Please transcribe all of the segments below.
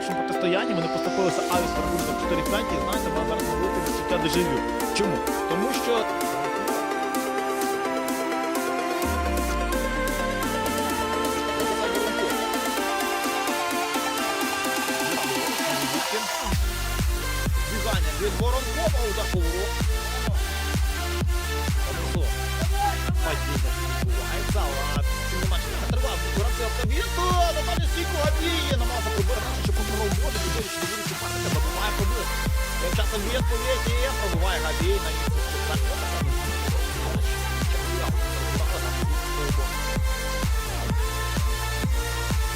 першому протистоянні вони поступилися Авіс рахунком 4 5 і знаєте, вона зараз велике відчуття дежавю. Чому? Тому що Збігання від Воронкова, удар поворот. Падіння відбувається, Дуранцев автомобілку, Наталя Сіко Габіє, намагався пробити, що попробував воду, дивлячись, що вирішив партика, добиває побив. Тим часом відповідь і пробиває Габій на місці.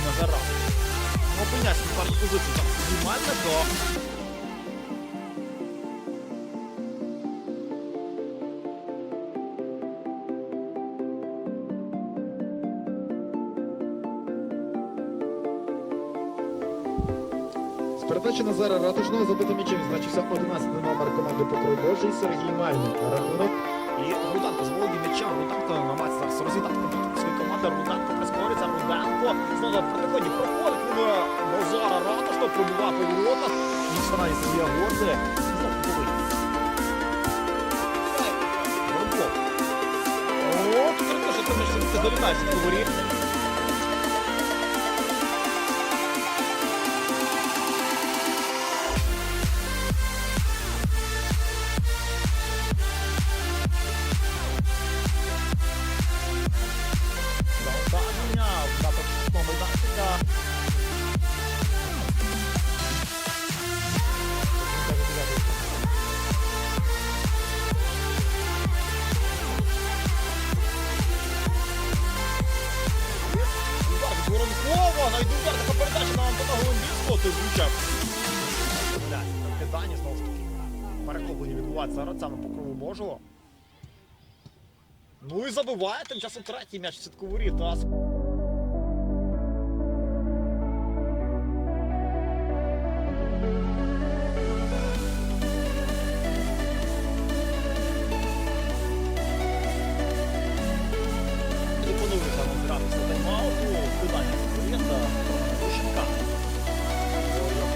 Назарав. Ну, опиняйся, пару позицій там знімальне до З передачі Назара Ратушного забитим м'ячем відзначився 11 номер команди Покрой Божий Сергій Мальник. Рахунок І Руданко з володіння м'ячем. Руданко намагається розвідати комп'ютер своєї команди. Руданко прискорюється. Руданко знову в протиході проходить Назара Ратушного, пробиває по воротах. І старає Сергія. Знову О, тут що ти м'яч долітає в воріт. Напрямку майданчика. Удар від Воронкова, навіть така передача на Антона Голомбівського, той влучав. Кидання, знову ж таки. Перехоплення відбувається зараз саме по крову Божого. Ну і забиває тим часом третій м'яч в сітку воріт. А Пропонується нам гратися тайм-ауту. Питання з клієнта Романа Гущенка.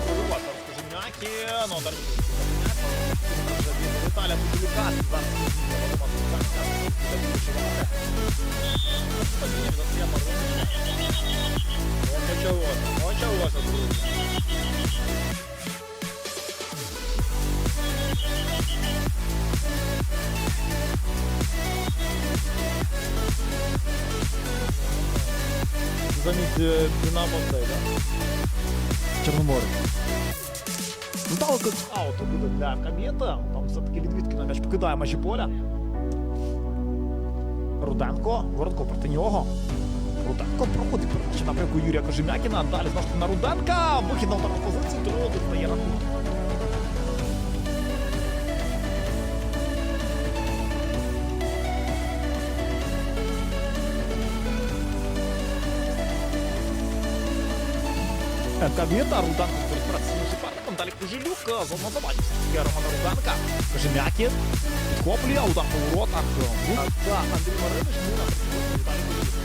Прорвався розкаженяки. Ну, далі. Віталя Будулюка. Зараз Замість е, Динамо цей, да? Чорноморе. Ну там аут буде для Кам'єта. Там все-таки відвідки на м'яч покидає межі поля. Руденко. Воронко проти нього. Руденко проходить передача напрямку Юрія Кожем'якіна. Далі знову ж таки на Руденка. Вихід на ударну позицію. Тут стає рахунок. Кам'єта, Руданко розбиратися з суперником. Далі Кожелюк. Зона забачив. Є Романа Руданка. Кожем'якін. Підхоплює. Удар по воротах. Ну, та Андрій Маринич. Ну, на Віталій Кожелюк.